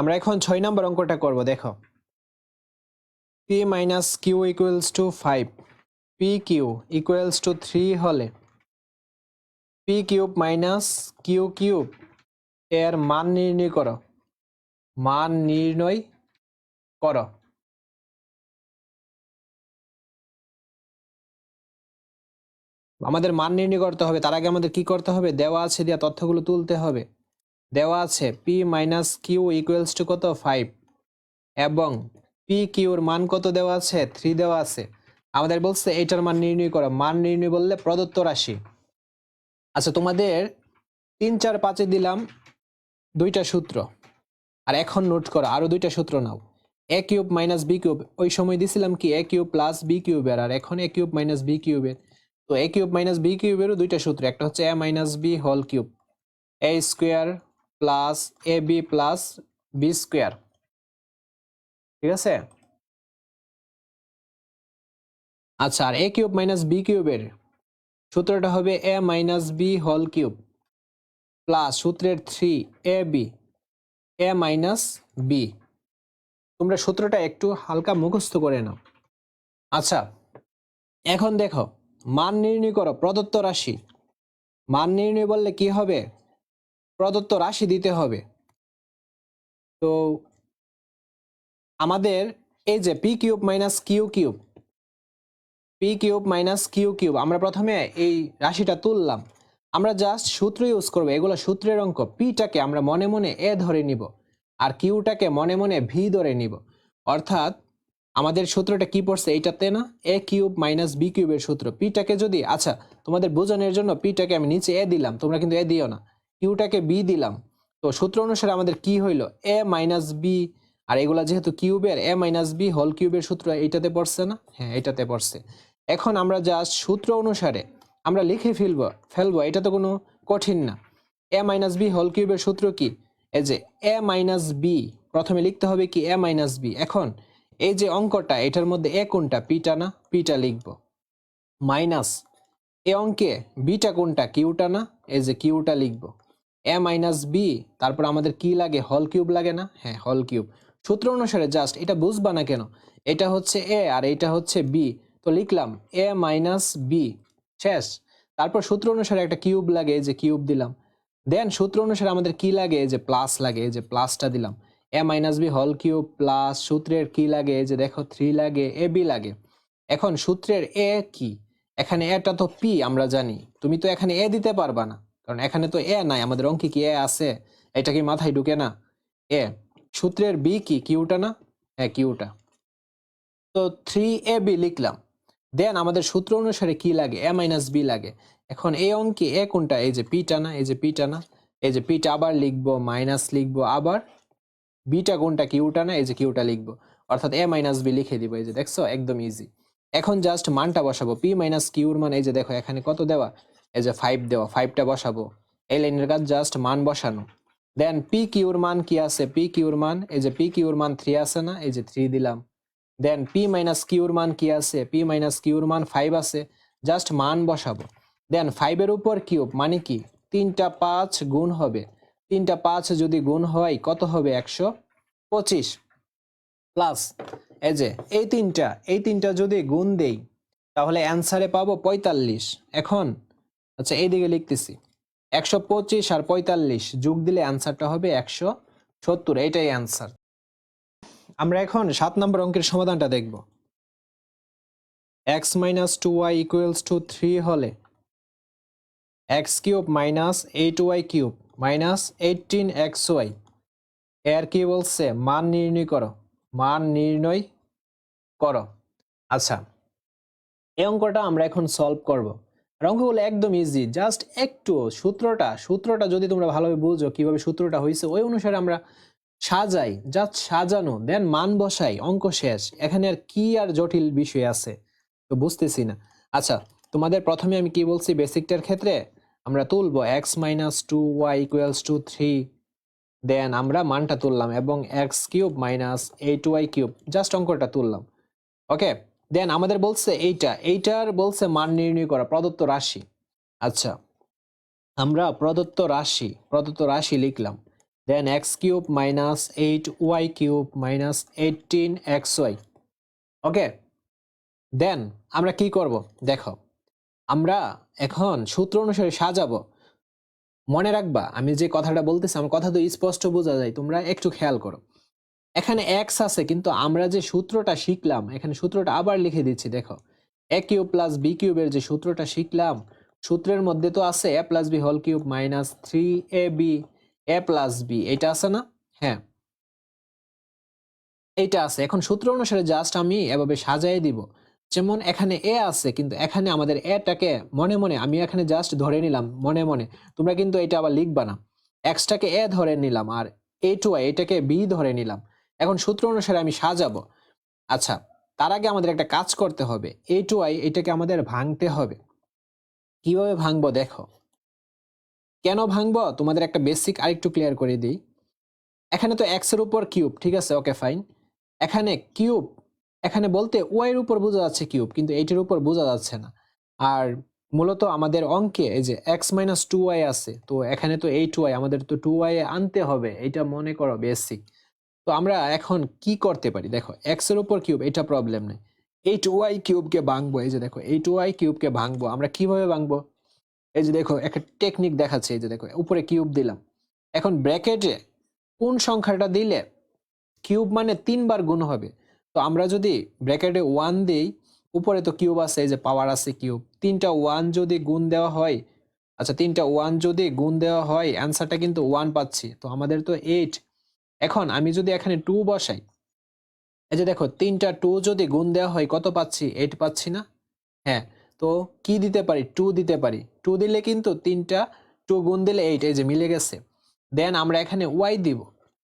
আমরা এখন ছয় নম্বর অঙ্কটা করব, দেখো। P minus Q equals to five P Q equals to three হলে P cube minus Q cube এর মান নির্ণয় করো। মান নির্ণয় করো। আমাদের মান নির্ণয় করতে হবে, তার আগে আমাদের কি করতে হবে? দেওয়া আছে দেওয়া তথ্যগুলো তুলতে হবে। দেওয়া আছে। P minus Q equals to কত? ফাইভ এবং পি কিউর মান কত দেওয়া আছে? থ্রি দেওয়া আছে। আমাদের বলছে এইটার মান নির্ণয় করো। মান নির্ণয় বললে প্রদত্ত রাশি। আচ্ছা তোমাদের তিন, চার, পাঁচে দিলাম দুইটা সূত্র। আর এখন নোট করো আরও দুইটা সূত্র নাও। A cube minus B cube ওই সময় দিছিলাম কি? এ কিউব প্লাস বি কিউবের আর এখন এ কিউব মাইনাস বি কিউবের তো এ কিউব মাইনাস বি কিউবেরও দুইটা সূত্র। একটা হচ্ছে A minus B whole cube A square plus A B plus B square ঠিক আছে? আচ্ছা আর এ কিউব মাইনাস বি কিউবের সূত্রটা হবে A minus B whole cube plus সূত্রের three A B A minus B তোমরা সূত্রটা একটু হালকা মুখস্থ করে নাও। আচ্ছা এখন দেখো, মান নির্ণয় করো, প্রদত্ত রাশি। মান নির্ণয় বললে কি হবে? প্রদত্ত রাশি দিতে হবে। তো আমাদের এই যে P cube minus Q cube P cube minus Q cube, আমরা প্রথমে এই রাশিটা তুললাম। আমরা জাস্ট সূত্র ইউজ করব, এগুলো সূত্রের অঙ্ক। পিটাকে আমরা মনে মনে এ ধরে নিব আর কিউটাকে মনে মনে ভি ধরে নিব। অর্থাৎ আমাদের সূত্রটা কি পড়ছে এইটাতে না? এ কিউব মাইনাস বি কিউবের সূত্র। পিটাকে যদি আচ্ছা তোমাদের বোঝানোর জন্য পিটাকে আমি নিচে এ দিলাম, তোমরা কিন্তু এ দিও না। কিউটাকে বি দিলাম। তো সূত্র অনুসারে আমাদের কি হইল? এ মাইনাস বি আর এগুলা যেহেতু কিউবের এ মাইনাস বি হোল কিউবের সূত্র এইটাতে পড়ছে না? হ্যাঁ এইটাতে পড়ছে। এখন আমরা জাস্ট সূত্র অনুসারে আমরা লিখে ফেলব ফেলব, এটা তো কোনো কঠিন না। এ মাইনাস বি হোল কিউবের সূত্র কি? এই যে এ মাইনাস বি প্রথমে লিখতে হবে কি এ মাইনাস বি এখন এই যে অঙ্কটা, এটার মধ্যে এ কোনটা? পিটা না? পিটা লিখব। মাইনাস এ অঙ্কে বিটা কোনটা? কিউটা না? এই যে কিউটা লিখব। এ মাইনাস বি তারপর আমাদের কি লাগে? হল কিউব লাগে না? হ্যাঁ হল কিউব সূত্র অনুসারে জাস্ট এটা বুঝবা না কেন? এটা হচ্ছে এ আর এটা হচ্ছে বি তো লিখলাম এ মাইনাস বি শেষ। তারপর সূত্র অনুসারে একটা কিউব লাগে যে কিউব দিলাম। দেন সূত্র অনুসারে আমাদের কি লাগে? যে প্লাস লাগে যে প্লাসটা দিলাম। A minus B whole cube plus সূত্রের কি লাগে? যে দেখো থ্রি লাগে এ বি লাগে। এখন সূত্রের এ কি? এখানে এটা তো পি আমরা জানি। তুমি তো এখানে এ দিতে পারবা না। কারণ এখানে তো এ নাই, আমাদের অঙ্কে কি এ আছে? এটা কি মাথায় ঢুকে না? এ, সূত্রের বি কি? কিউটা না? হ্যাঁ কিউটা তো থ্রি এ বি লিখলাম। দেন আমাদের সূত্র অনুসারে কি লাগে? এ মাইনাস বি লাগে। এখন এই অঙ্কে এ কোনটা? এই যে পিটা না, এই যে পিটা না, এই যে পিটা আবার লিখব মাইনাস লিখব আবার, বিটা কোনটা? কিউটা না, এই যে কিউটা লিখব। অর্থাৎ এ মাইনাস বি লিখে দিব, এই যে দেখছ? একদম ইজি এখন জাস্ট মানটা বসাবো। পি মাইনাস কিউর মান এই যে দেখো, এখানে কত দেওয়া? এই যে ফাইভ দেওয়া ফাইভটা বসাবো। এই লাইনের কাজ জাস্ট মান বসানো। দেন পি কিউর মান কি আছে? পি কিউর মান, এই যে পি কিউর মান থ্রি আছে না? এই যে থ্রি দিলাম। দেন পি মাইনাস কিউর মান কি আছে? পি মাইনাস কিউর মান ফাইভ আছে। জাস্ট মান বসাবো। দেন ফাইভের উপর কিউব মানে কি? তিনটা পাঁচ গুণ হবে। তিনটা পাঁচ যদি গুণ হয়, কত হবে? একশো পঁচিশ। প্লাস এই যে এই তিনটা এই তিনটা যদি গুণ দেই, তাহলে অ্যান্সারে পাবো পঁয়তাল্লিশ। এখন আচ্ছা এইদিকে লিখতেছি। একশো পঁচিশ আর পঁয়তাল্লিশ, যোগ দিলে অ্যান্সারটা হবে একশো সত্তর, এটাই অ্যান্সার আমরা এখন সাত নম্বর অঙ্কের সমাধানটা দেখব। X minus two Y equals to three হলে X cube minus eight Y cube minus eighteen X Y এর কি বলছে? মান নির্ণয় করো। মান নির্ণয় করো। আচ্ছা এই অঙ্কটা আমরা এখন সলভ করব। অঙ্কগুলো একদম ইজি জাস্ট একটু সূত্রটা সূত্রটা যদি তোমরা ভালোভাবে বুঝো কীভাবে সূত্রটা হয়েছে ওই অনুসারে আমরা সাজাই জাস্ট সাজানো দেন মান বসাই, অঙ্ক শেষ। এখানে আর কি আর জটিল বিষয় আছে, তো বুঝতেছি না। আচ্ছা তোমাদের প্রথমে আমি কি বলছি বেসিকটার ক্ষেত্রে? আমরা তুলবো X minus two Y equals to three then আমরা মানটা তুললাম এবং X cube minus eight Y cube just অঙ্কটা তুললাম। ওকে দেন আমাদের বলছে এইটা, এইটার বলছে মান নির্ণয় করা, প্রদত্ত রাশি। আচ্ছা আমরা প্রদত্ত রাশি প্রদত্ত রাশি লিখলাম। Then X cube minus eight Y cube minus eighteen X Y okay then আমরা কি করব? দেখো, আমরা এখন সূত্র অনুসারে সাজাবো। মনে রাখবা, আমি যে কথাটা বলতেছি, আমার কথা তো স্পষ্ট বোঝা যায়, তোমরা একটু খেয়াল করো। এখানে এক্স আছে, কিন্তু আমরা যে সূত্রটা শিখলাম, এখানে সূত্রটা আবার লিখে দিচ্ছি, দেখো। এ কিউব প্লাস বি কিউবের যে সূত্রটা শিখলাম, সূত্রের মধ্যে তো আছে A plus B whole cube minus three A B A plus B এটা আছে না? হ্যাঁ। এইটা আছে। এখন সূত্র অনুসারে জাস্ট আমি এভাবে সাজাই দিব। যেমন এখানে এ আছে, কিন্তু এখানে আমাদের এটাকে মনে মনে, আমি এখানে জাস্ট ধরে নিলাম মনে মনে, তোমরা কিন্তু এটা আবার লিখবা না। এক্সটাকে এ ধরে নিলাম, আর এ টু এটাকে বি ধরে নিলাম। এখন সূত্র অনুসারে আমি সাজাবো। আচ্ছা তার আগে আমাদের একটা কাজ করতে হবে। এ টু আই এটাকে আমাদের ভাঙতে হবে। কীভাবে ভাঙবো দেখো। কেন ভাঙবো? তোমাদের একটা বেসিক আরেকটু ক্লিয়ার করে দিই। এখানে তো এক্সের উপর কিউব ঠিক আছে? ওকে ফাইন এখানে কিউব এখানে বলতে ওয়াই এর উপর বোঝা যাচ্ছে কিউব কিন্তু এইটির উপর বোঝা যাচ্ছে না। আর মূলত আমাদের অঙ্কে এই যে এক্স মাইনাস টু ওয়াই আছে, তো এখানে তো এইট ওয়াই আমাদের তো টু ওয়াই আনতে হবে এটা মনে করো বেসিক তো আমরা এখন কি করতে পারি? দেখো এক্সের উপর কিউব এটা প্রবলেম নেই। এইট ওয়াই কিউবকে ভাঙবো, এই যে দেখো এইট ওয়াই কিউবকে ভাঙবো, আমরা কীভাবে ভাঙবো? এই যে দেখো, একটা টেকনিক দেখাচ্ছে, এই যে দেখো, উপরে কিউব দিলাম। এখন ব্র্যাকেটে কোন সংখ্যাটা দিলে কিউব মানে তিনবার গুণ হবে? তো আমরা যদি ব্র্যাকেটে ওয়ান দিই, উপরে তো কিউব আছে, এই যে পাওয়ার আছে কিউব তিনটা ওয়ান যদি গুণ দেওয়া হয় আচ্ছা তিনটা ওয়ান যদি গুণ দেওয়া হয় অ্যান্সারটা কিন্তু ওয়ান পাচ্ছি। তো আমাদের তো এইট এখন আমি যদি এখানে টু বসাই, এই যে দেখো, তিনটা টু যদি গুণ দেওয়া হয়, কত পাচ্ছি? এইট পাচ্ছি না? হ্যাঁ তো কি দিতে পারি? টু দিতে পারি। টু দিলে কিন্তু তিনটা টু গুণ দিলে এইট এই যে মিলে গেছে। দেন আমরা এখানে ওয়াই দিব।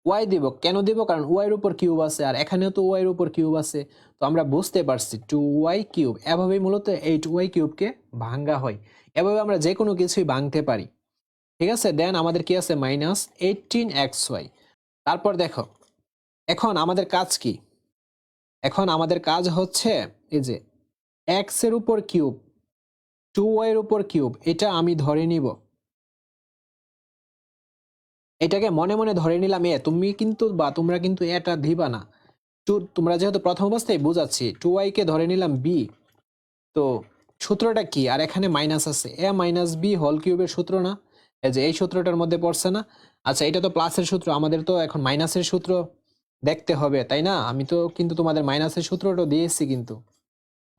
ওয়াই দিব। কেন দিব? কারণ ওয়াইয়ের উপর কিউব আছে, আর এখানেও তো ওয়াইয়ের উপর কিউব আছে। তো আমরা বুঝতে পারছি টু ওয়াই কিউব এভাবেই মূলত এইট ওয়াই কিউবকে ভাঙ্গা হয়। এভাবে আমরা যে কোনো কিছুই ভাঙতে পারি। ঠিক আছে? দেন আমাদের কি আছে? মাইনাস এইটিন এক্স ওয়াই তারপর দেখো, এখন আমাদের কাজ কি? এখন আমাদের কাজ হচ্ছে এই যে এক্সের উপর কিউব টু ওয়াই এর উপর কিউব, এটা আমি ধরে নিব। এটাকে মনে মনে ধরে নিলাম এ, তুমি কিন্তু বা তোমরা কিন্তু এটা দিবা না। টু তোমরা যেহেতু প্রথম অবস্থায় বুঝাচ্ছি টু কে ধরে নিলাম বি তো সূত্রটা কি? আর এখানে মাইনাস আছে। এ মাইনাস বি হোল কিউবের সূত্র না? এই যে এই সূত্রটার মধ্যে পড়ছে না? আচ্ছা এটা তো প্লাসের সূত্র, আমাদের তো এখন মাইনাসের সূত্র দেখতে হবে, তাই না? আমি তো কিন্তু তোমাদের মাইনাসের সূত্রটাও দিয়েছি কিন্তু।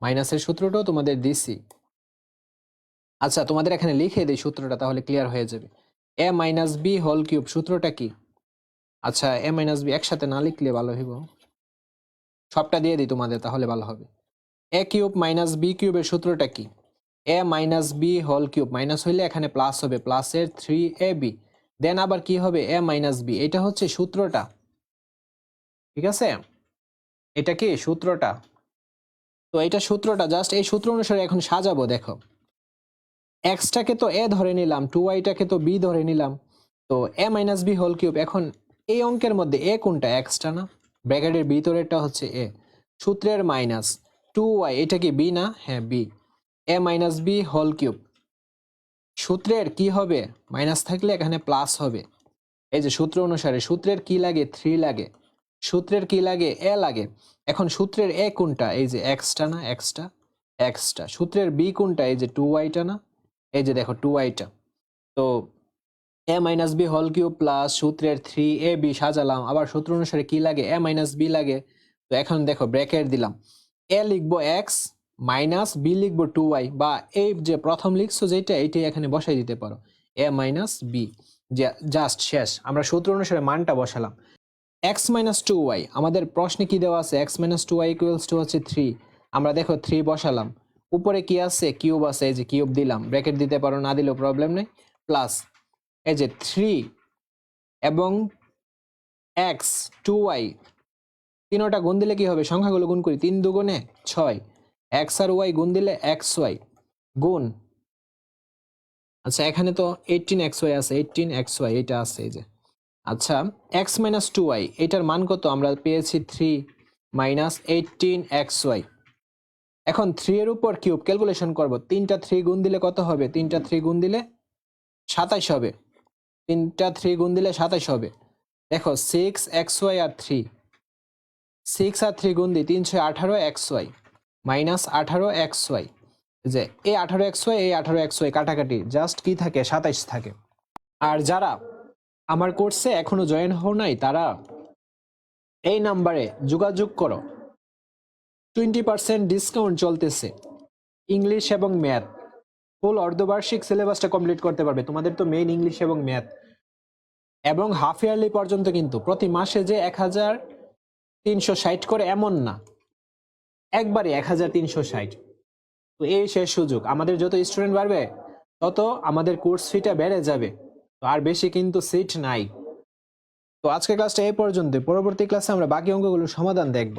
মাইনাসের সূত্রটাও তোমাদের দিছি। আচ্ছা তোমাদের এখানে লিখে দিই সূত্রটা, তাহলে ক্লিয়ার হয়ে যাবে। A minus B whole cube সূত্রটা কি? আচ্ছা এ মাইনাস বি একসাথে না লিখলে ভালো হইব। সবটা দিয়ে দিই তোমাদের, তাহলে ভালো হবে। এ কিউব মাইনাস বি কিউবের সূত্রটা কি? A minus B whole cube minus হইলে এখানে প্লাস হবে প্লাসের থ্রি এ বি দেন আবার কি হবে? এ মাইনাস বি এটা হচ্ছে সূত্রটা। ঠিক আছে? এটা কি? সূত্রটা। তো এটা সূত্রটা জাস্ট এই সূত্র অনুসারে এখন সাজাবো, দেখো। এক্সটাকে তো এ ধরে নিলাম টু ওয়াইটাকে তো বি ধরে নিলাম। তো A minus B whole cube এখন এই অঙ্কের মধ্যে এ কোনটা? এক্সটা না? ব্র্যাকেটের ভিতরেরটা হচ্ছে এ সূত্রের মাইনাস টু ওয়াই এটা কি বি না? হ্যাঁ B A minus B whole cube সূত্রের কি হবে? মাইনাস থাকলে এখানে প্লাস হবে। এই যে সূত্র অনুসারে সূত্রের কি লাগে? থ্রি লাগে। সূত্রের কি লাগে? এ লাগে। এখন সূত্রের এ কোনটা? এই যে এক্সটা না? এক্সটা এক্সটা সূত্রের বি কোনটা? এই যে টু ওয়াইটা না? এই যে দেখো টু। ওয়াইটা তো A minus B whole cube plus সূত্রের থ্রি এ বি সাজালাম। আবার সূত্র অনুসারে কি লাগে? এ মাইনাস বি লাগে। তো এখন দেখো ব্র্যাকেট দিলাম। এ লিখব এক্স মাইনাস বি লিখব টু ওয়াই বা এই যে প্রথম লিখছো যেটা এইটাই এখানে বসাই দিতে পারো। এ মাইনাস বি জাস্ট শেষ। আমরা সূত্র অনুসারে মানটা বসালাম। এক্স মাইনাস টু ওয়াই, আমাদের প্রশ্নে কি দেওয়া আছে? X minus two Y equals to হচ্ছে থ্রি আমরা দেখো থ্রি বসালাম। উপরে কি আছে? কিউব আছে, এই যে কিউব দিলাম। ব্র্যাকেট দিতে পারো, না দিলেও প্রবলেম নেই। প্লাস এই যে থ্রি এবং এক্স টু ওয়াই, তিনোটা গুণ দিলে কি হবে? সংখ্যাগুলো গুণ করি, তিন দুগুণে ছয়। এক্স আর ওয়াই গুণ দিলে এক্স ওয়াই গুণ। আচ্ছা এখানে তো এইটিন এক্স ওয়াই আছে এইটিন এক্স ওয়াই এটা আছে এই যে। আচ্ছা এক্স মাইনাস টু ওয়াই এটার মান কত? আমরা পেয়েছি three minus eighteen X Y এখন থ্রি এর উপর কিউব ক্যালকুলেশন করব। তিনটা থ্রি গুণ দিলে কত হবে? তিনটা থ্রি গুণ দিলে সাতাইশ হবে। তিনটা থ্রি গুণ দিলে সাতাইশ হবে। দেখো সিক্স এক্স ওয়াই আর থ্রি সিক্স আর থ্রি গুণ দিই, তিনশো আঠারো এক্স ওয়াই মাইনাস আঠারো এক্স ওয়াই। যে এই আঠারো এক্স ওয়াই এই আঠারো এক্স ওয়াই কাটাকাটি, জাস্ট কি থাকে? সাতাইশ থাকে। আর যারা আমার কোর্সে এখনও জয়েন হও নাই, তারা এই নাম্বারে যোগাযোগ করো। টোয়েন্টি পার্সেন্ট ডিসকাউন্ট চলতেছে। ইংলিশ এবং ম্যাথ। ফুল অর্ধবার্ষিক সিলেবাসটা কমপ্লিট করতে পারবে। তোমাদের তো মেইন ইংলিশ এবং ম্যাথ। এবং হাফ ইয়ারলি পর্যন্ত কিন্তু প্রতি মাসে যে এক হাজার তিনশো ষাট করে এমন না। একবারে এক হাজার তিনশো ষাট। তো এই শেষ সুযোগ। আমাদের যত স্টুডেন্ট বাড়বে, তত আমাদের কোর্স ফিটা বেড়ে যাবে। তো আর বেশি কিন্তু সিট নাই। তো আজকের ক্লাসটা এই পর্যন্ত পরবর্তী ক্লাসে আমরা বাকি অঙ্গগুলোর সমাধান দেখব।